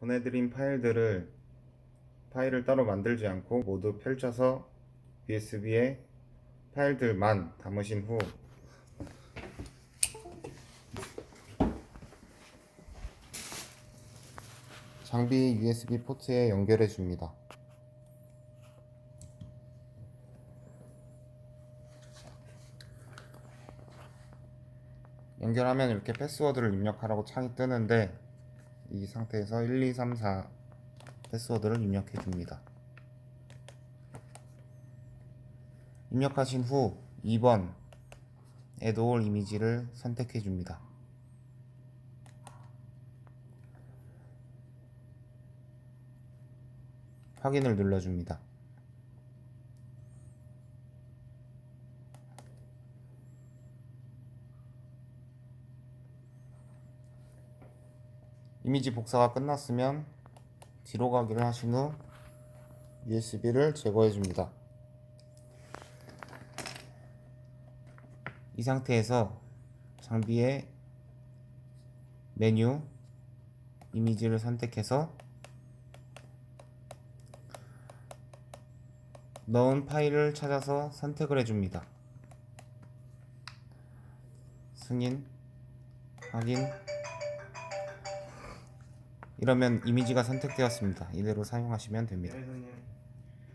보내드린 파일들을 파일을 따로 만들지 않고 모두 펼쳐서 USB에 파일들만 담으신 후 장비 USB 포트에 연결해 줍니다. 연결하면 이렇게 패스워드를 입력하라고 창이 뜨는데 이 상태에서 1, 2, 3, 4 패스워드를 입력해 줍니다. 입력하신 후 2번 Add 이미지를 선택해 줍니다. 확인을 눌러줍니다. 이미지 복사가 끝났으면 뒤로 가기를 하신 후 USB를 제거해 줍니다. 이 상태에서 장비의 메뉴 이미지를 선택해서 넣은 파일을 찾아서 선택을 해줍니다. 승인, 확인, 이러면 이미지가 선택되었습니다. 이대로 사용하시면 됩니다. 네.